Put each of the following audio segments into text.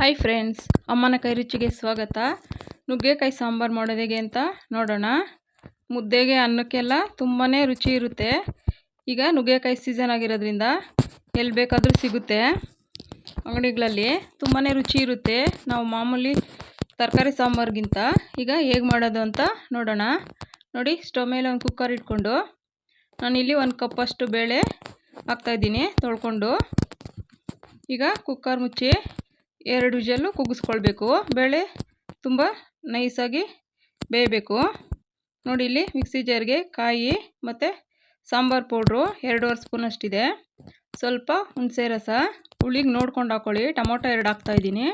Hi friends ಅಮ್ಮನ ಕೈ ರುಚಿಗೆ ಸ್ವಾಗತ. ನುಗ್ಗೆಕಾಯಿ ಸಾಂಬಾರು ಮಾಡೋದು ಹೇಗೆ ಅಂತ ನೋಡೋಣ. ಮುದ್ದೆಗೆ ಅನ್ನಕ್ಕೆಲ್ಲ ತುಂಬಾ ರುಚಿ ಇರುತ್ತೆ. ಈಗ ನುಗ್ಗೆಕಾಯಿ ಸೀಸನ್ ಆಗಿರೋದ್ರಿಂದ ಎಲ್ಲಿ ಬೇಕಾದರೂ ಸಿಗುತ್ತೆ. ಅಂಗಡಿಗಳಲ್ಲಿ ತುಂಬಾ ರುಚಿ ಇರುತ್ತೆ. ನಾವು ಮಾಮೂಲಿ ತರಕಾರಿ ಸಾಂಬಾರಿಗಿಂತ ಈಗ ಹೇಗೆ ಮಾಡೋದು ಅಂತ ನೋಡೋಣ. ನೋಡಿ ಸ್ಟವ್ ಮೇಲೆ ಒಂದು ಕುಕ್ಕರ್ ಇಟ್ಕೊಂಡು ನಾನಿಲ್ಲಿ ಒಂದು ಕಪ್ಪಷ್ಟು ಬೇಳೆ ಹಾಕ್ತಾಯಿದ್ದೀನಿ ತೊಳ್ಕೊಂಡು. ಈಗ ಕುಕ್ಕರ್ ಮುಚ್ಚಿ ಎರಡು ವಿಜಲ್ಲು ಕುಗ್ಗಿಸ್ಕೊಳ್ಬೇಕು. ಬೇಳೆ ತುಂಬ ನೈಸಾಗಿ ಬೇಯಬೇಕು. ನೋಡಿ ಇಲ್ಲಿ ಮಿಕ್ಸಿ ಜಾರ್ಗೆ ಕಾಯಿ ಮತ್ತು ಸಾಂಬಾರು ಪೌಡ್ರು ಎರಡೂವರೆ ಸ್ಪೂನ್ ಅಷ್ಟಿದೆ. ಸ್ವಲ್ಪ ಹುಣಸೆ ರಸ, ಹುಳಿಗೆ ನೋಡ್ಕೊಂಡು ಹಾಕ್ಕೊಳ್ಳಿ ಟೊಮೊಟೊ ಎರಡು ಹಾಕ್ತಾಯಿದ್ದೀನಿ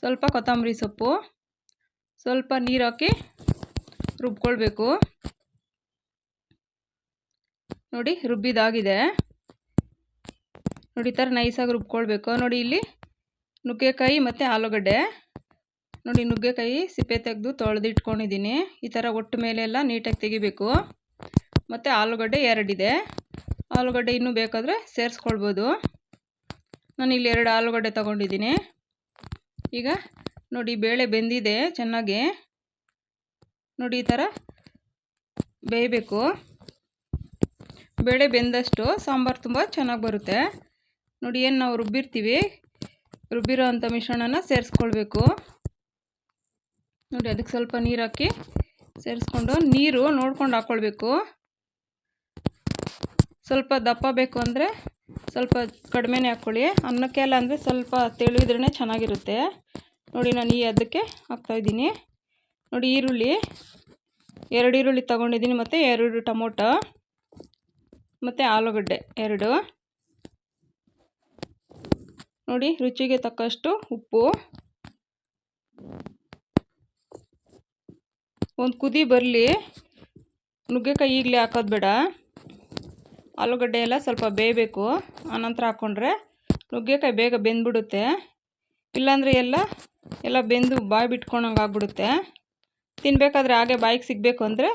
ಸ್ವಲ್ಪ ಕೊತ್ತಂಬರಿ ಸೊಪ್ಪು, ಸ್ವಲ್ಪ ನೀರು ಹಾಕಿ ರುಬ್ಕೊಳ್ಬೇಕು. ನೋಡಿ ರುಬ್ಬಿದಾಗಿದೆ. ನೋಡಿ ಈ ಥರ ನೈಸಾಗಿ ರುಬ್ಕೊಳ್ಬೇಕು. ನೋಡಿ ಇಲ್ಲಿ ನುಗ್ಗೆಕಾಯಿ ಮತ್ತು ಆಲೂಗಡ್ಡೆ. ನೋಡಿ ನುಗ್ಗೆಕಾಯಿ ಸಿಪ್ಪೆ ತೆಗೆದು ತೊಳೆದಿಟ್ಕೊಂಡಿದ್ದೀನಿ ಈ ಥರ ಒಟ್ಟು ಮೇಲೆ ಎಲ್ಲ ನೀಟಾಗಿ ತೆಗಿಬೇಕು. ಮತ್ತು ಆಲೂಗಡ್ಡೆ ಎರಡಿದೆ. ಆಲೂಗಡ್ಡೆ ಇನ್ನೂ ಬೇಕಾದರೆ ಸೇರಿಸ್ಕೊಳ್ಬೋದು. ನಾನು ಇಲ್ಲಿ ಎರಡು ಆಲೂಗಡ್ಡೆ ತಗೊಂಡಿದ್ದೀನಿ. ಈಗ ನೋಡಿ ಬೇಳೆ ಬೆಂದಿದೆ ಚೆನ್ನಾಗಿ. ನೋಡಿ ಈ ಥರ ಬೇಯಬೇಕು. ಬೇಳೆ ಬೆಂದಷ್ಟು ಸಾಂಬಾರು ತುಂಬ ಚೆನ್ನಾಗಿ ಬರುತ್ತೆ. ನೋಡಿ ಏನು ನಾವು ರುಬ್ಬಿರ್ತೀವಿ? ರುಬ್ಬಿರೋ ಅಂಥ ಮಿಶ್ರಣನ ಸೇರಿಸ್ಕೊಳ್ಬೇಕು. ನೋಡಿ, ಅದಕ್ಕೆ ಸ್ವಲ್ಪ ನೀರು ಹಾಕಿ ಸೇರಿಸ್ಕೊಂಡು ನೀರು ನೋಡ್ಕೊಂಡು ಹಾಕ್ಕೊಳ್ಬೇಕು ಸ್ವಲ್ಪ ದಪ್ಪ ಬೇಕು ಅಂದರೆ ಸ್ವಲ್ಪ ಕಡಿಮೆನೇ ಹಾಕ್ಕೊಳ್ಳಿ ಅನ್ನಕ್ಕೆಲ್ಲ ಅಂದರೆ ಸ್ವಲ್ಪ ತೆಳುವಿದ್ರೇ ಚೆನ್ನಾಗಿರುತ್ತೆ. ನೋಡಿ, ನಾನು ಈ ಅದಕ್ಕೆ ಹಾಕ್ತಾಯಿದ್ದೀನಿ ನೋಡಿ, ಈರುಳ್ಳಿ, ಎರಡು ಈರುಳ್ಳಿ ತೊಗೊಂಡಿದ್ದೀನಿ ಮತ್ತು ಎರಡು ಟೊಮೊಟೊ, ಮತ್ತು ಆಲೂಗಡ್ಡೆ ಎರಡು. ನೋಡಿ, ರುಚಿಗೆ ತಕ್ಕಷ್ಟು ಉಪ್ಪು. ಒಂದು ಕುದಿ ಬರಲಿ. ನುಗ್ಗೆಕಾಯಿ ಈಗಲೇ ಹಾಕೋದು ಬೇಡ. ಆಲೂಗಡ್ಡೆ ಎಲ್ಲ ಸ್ವಲ್ಪ ಬೇಯಬೇಕು. ಆನಂತರ ಹಾಕ್ಕೊಂಡ್ರೆ ನುಗ್ಗೆಕಾಯಿ ಬೇಗ ಬೆಂದ್ಬಿಡುತ್ತೆ. ಇಲ್ಲಾಂದರೆ ಎಲ್ಲ ಎಲ್ಲ ಬೆಂದು ಬಾಯಿ ಬಿಟ್ಕೊಂಡಂಗೆ ಆಗ್ಬಿಡುತ್ತೆ. ತಿನ್ನಬೇಕಾದ್ರೆ ಹಾಗೆ ಬಾಯಿಗೆ ಸಿಗಬೇಕು ಅಂದರೆ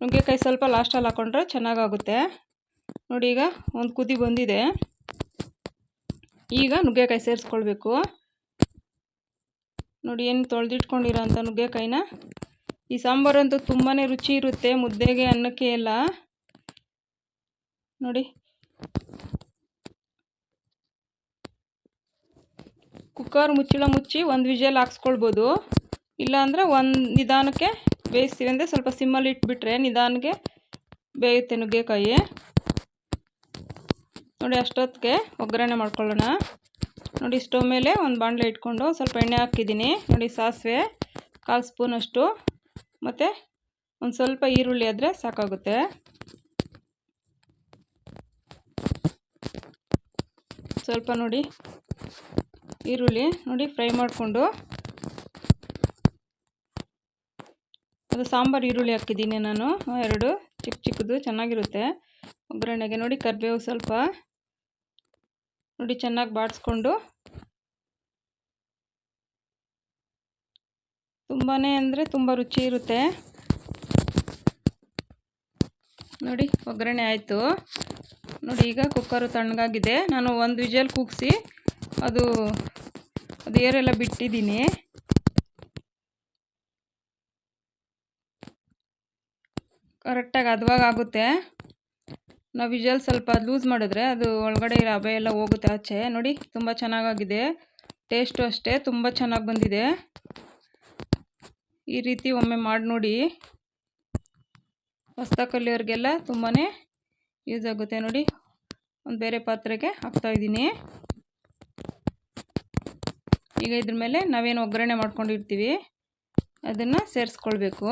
ನುಗ್ಗೆಕಾಯಿ ಸ್ವಲ್ಪ ಲಾಸ್ಟಲ್ಲಿ ಹಾಕ್ಕೊಂಡ್ರೆ ಚೆನ್ನಾಗಾಗುತ್ತೆ. ನೋಡಿ ಈಗ ಒಂದು ಕುದಿ ಬಂದಿದೆ. ಈಗ ನುಗ್ಗೆಕಾಯಿ ಸೇರಿಸ್ಕೊಳ್ಬೇಕು. ನೋಡಿ, ಏನು ತೊಳೆದಿಟ್ಕೊಂಡಿರೋ ಅಂಥ ನುಗ್ಗೆಕಾಯಿನ. ಈ ಸಾಂಬಾರಂತೂ ತುಂಬಾ ರುಚಿ ಇರುತ್ತೆ, ಮುದ್ದೆಗೆ, ಅನ್ನಕ್ಕೆ ಎಲ್ಲ. ನೋಡಿ. ಕುಕ್ಕರ್ ಮುಚ್ಚಳ ಮುಚ್ಚಿ ಒಂದು ವಿಜಲ್ ಹಾಕ್ಸ್ಕೊಳ್ಬೋದು. ಇಲ್ಲಾಂದರೆ ಒಂದು ನಿಧಾನಕ್ಕೆ ಬೇಯಿಸ್ತೀವಿ ಅಂದರೆ ಸ್ವಲ್ಪ ಸಿಮ್ಮಲ್ಲಿ ಇಟ್ಬಿಟ್ರೆ ನಿಧಾನಕ್ಕೆ ಬೇಯುತ್ತೆ ನುಗ್ಗೆಕಾಯಿ. ನೋಡಿ, ಅಷ್ಟೊತ್ತಿಗೆ ಒಗ್ಗರಣೆ ಮಾಡ್ಕೊಳ್ಳೋಣ. ನೋಡಿ, ಸ್ಟವ್ ಮೇಲೆ ಒಂದು ಬಾಣಲೆ ಇಟ್ಕೊಂಡು ಸ್ವಲ್ಪ ಎಣ್ಣೆ ಹಾಕಿದ್ದೀನಿ. ನೋಡಿ, ಸಾಸಿವೆ, ಕಾಲು ಸ್ಪೂನಷ್ಟು. ಮತ್ತು ಒಂದು ಸ್ವಲ್ಪ ಈರುಳ್ಳಿ ಆದರೆ ಸಾಕಾಗುತ್ತೆ. ಸ್ವಲ್ಪ ನೋಡಿ, ಈರುಳ್ಳಿ ನೋಡಿ, ಫ್ರೈ ಮಾಡಿಕೊಂಡು. ಅದು ಸಾಂಬಾರು ಈರುಳ್ಳಿ ಹಾಕಿದ್ದೀನಿ ನಾನು. ಎರಡು ಚಿಕ್ಕ ಚಿಕ್ಕದು, ಚೆನ್ನಾಗಿರುತ್ತೆ. ಒಗ್ಗರಣೆಗೆ ನೋಡಿ, ಕರಿಬೇವು ಸ್ವಲ್ಪ. ನೋಡಿ ಚೆನ್ನಾಗಿ ಬಾಡಿಸ್ಕೊಂಡು. ತುಂಬಾ ಅಂದರೆ ತುಂಬ ರುಚಿ ಇರುತ್ತೆ. ನೋಡಿ ಒಗ್ಗರಣೆ ಆಯಿತು. ನೋಡಿ ಈಗ ಕುಕ್ಕರು ತಣ್ಣಗಾಗಿದೆ. ನಾನು ಒಂದು ವಿಜಲ್ ಕೂಗಿಸಿ ಅದು ಅದು ಏರೆಲ್ಲ ಬಿಟ್ಟಿದ್ದೀನಿ. ಕರೆಕ್ಟಾಗಿ ಅದ್ವಾಗ ಆಗುತ್ತೆ. ನಾವು ವಿಜಲ್ ಸ್ವಲ್ಪ ಲೂಸ್ ಮಾಡಿದ್ರೆ ಅದು ಒಳಗಡೆ ಇರೋ ಹಬೆ ಎಲ್ಲ ಹೋಗುತ್ತೆ ಆಚೆ. ನೋಡಿ, ತುಂಬ ಚೆನ್ನಾಗಾಗಿದೆ. ಟೇಸ್ಟು ಅಷ್ಟೇ, ತುಂಬ ಚೆನ್ನಾಗಿ ಬಂದಿದೆ. ಈ ರೀತಿ ಒಮ್ಮೆ ಮಾಡಿ ನೋಡಿ. ಹೊಸ್ತ ಕಲಿಯೋರಿಗೆಲ್ಲ ತುಂಬಾ ಯೂಸ್ ಆಗುತ್ತೆ ನೋಡಿ. ಒಂದು ಬೇರೆ ಪಾತ್ರೆಗೆ ಹಾಕ್ತಾಯಿದ್ದೀನಿ ಈಗ ಇದ್ರ ಮೇಲೆ ನಾವೇನು ಒಗ್ಗರಣೆ ಮಾಡ್ಕೊಂಡಿರ್ತೀವಿ, ಅದನ್ನು ಸೇರಿಸ್ಕೊಳ್ಬೇಕು.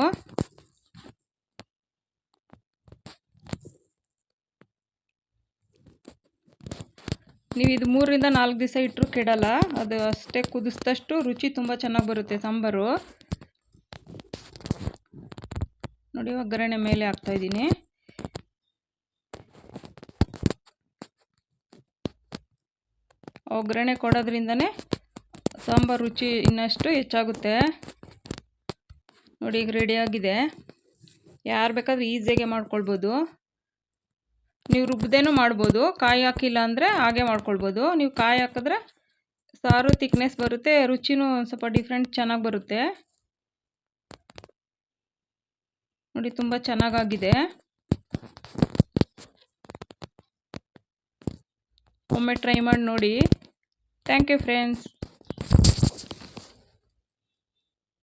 ನೀವು ಇದು ಮೂರರಿಂದ ನಾಲ್ಕು ದಿವಸ ಇಟ್ಟರು ಕೆಡಲ್ಲ. ಅದು ಅಷ್ಟೇ ಕುದಿಸಿದಷ್ಟು ರುಚಿ ತುಂಬ ಚೆನ್ನಾಗಿ ಬರುತ್ತೆ ಸಾಂಬಾರು. ನೋಡಿ, ಒಗ್ಗರಣೆ ಮೇಲೆ ಹಾಕ್ತಾಯಿದ್ದೀನಿ ಒಗ್ಗರಣೆ ಕೊಡೋದ್ರಿಂದನೇ ಸಾಂಬಾರು ರುಚಿ ಇನ್ನಷ್ಟು ಹೆಚ್ಚಾಗುತ್ತೆ. ನೋಡಿ, ಈಗ ರೆಡಿಯಾಗಿದೆ ಯಾರು ಬೇಕಾದರೂ ಈಸಿಯಾಗೆ ಮಾಡ್ಕೊಳ್ಬೋದು. ನೀವು ರುಬ್ಬದೇನೂ ಮಾಡ್ಬೋದು. ಕಾಯಿ ಹಾಕಿಲ್ಲ ಅಂದರೆ ಹಾಗೆ ಮಾಡ್ಕೊಳ್ಬೋದು. ನೀವು ಕಾಯಿ ಹಾಕಿದ್ರೆ ಸಾರು ತಿಕ್ನೆಸ್ ಬರುತ್ತೆ, ರುಚಿನೂ ಒಂದು ಸ್ವಲ್ಪ ಡಿಫ್ರೆಂಟ್ ಚೆನ್ನಾಗಿ ಬರುತ್ತೆ. ನೋಡಿ, ತುಂಬ ಚೆನ್ನಾಗಾಗಿದೆ. ಒಮ್ಮೆ ಟ್ರೈ ಮಾಡಿ ನೋಡಿ. Thank you friends